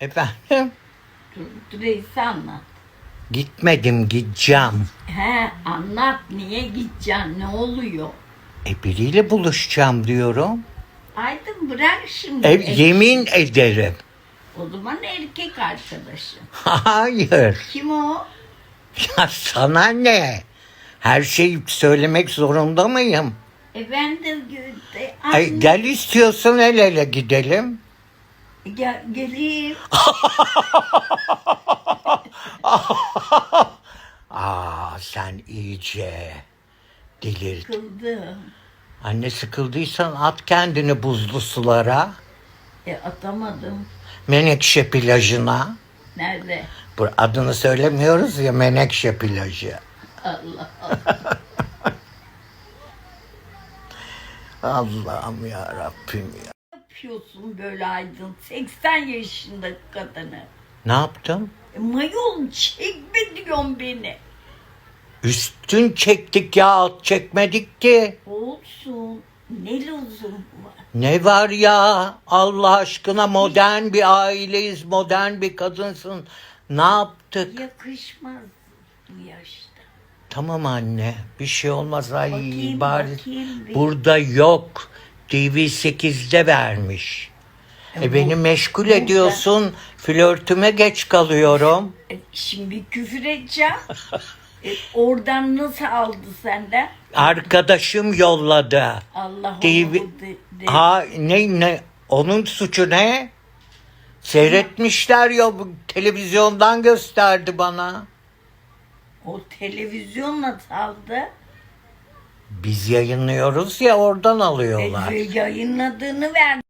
Efendim? Reis'e anlat. Gitmedim gideceğim. He anlat niye gideceksin ne oluyor? E biriyle buluşacağım diyorum. Aydın bırak şimdi. E, erkek- yemin ederim. O zaman erkek arkadaşın. Hayır. Kim o? Ya sana ne? Her şeyi söylemek zorunda mıyım? E ben de de- Ay, gel istiyorsun el ele gidelim. Gel, geleyim. Aa sen iyice delirdin. Kıldım. Anne sıkıldıysan at kendini buzlu sulara. E atamadım. Menekşe plajına. Nerede? Bu adını söylemiyoruz ya Menekşe plajı. Allah Allah'ım ya Rabbim ya. Yapıyorsun böyle Aydın? 80 yaşında kadını. Ne yaptım? E, mayol çekme diyorsun beni. Üstün çektik ya alt çekmedik ki. Olsun. Ne lüzum var? Ne var ya Allah aşkına modern bir aileyiz modern bir kadınsın. Ne yaptık? Yakışmaz bu yaşta. Tamam anne bir şey olmaz ay Bakayım, bari. bakayım bir. Burada yok. TV8'de vermiş. E, beni meşgul ediyorsun. Flörtüme geç kalıyorum. E, şimdi küfür edeceğim. E, oradan nasıl aldı senden? Arkadaşım yolladı. Allah TV de- Ha ne ne onun suçu ne? Seyretmişler ya bu televizyondan gösterdi bana. O televizyon nasıl aldı? Biz yayınlıyoruz ya oradan E, alıyorlar. yayınladığını ver.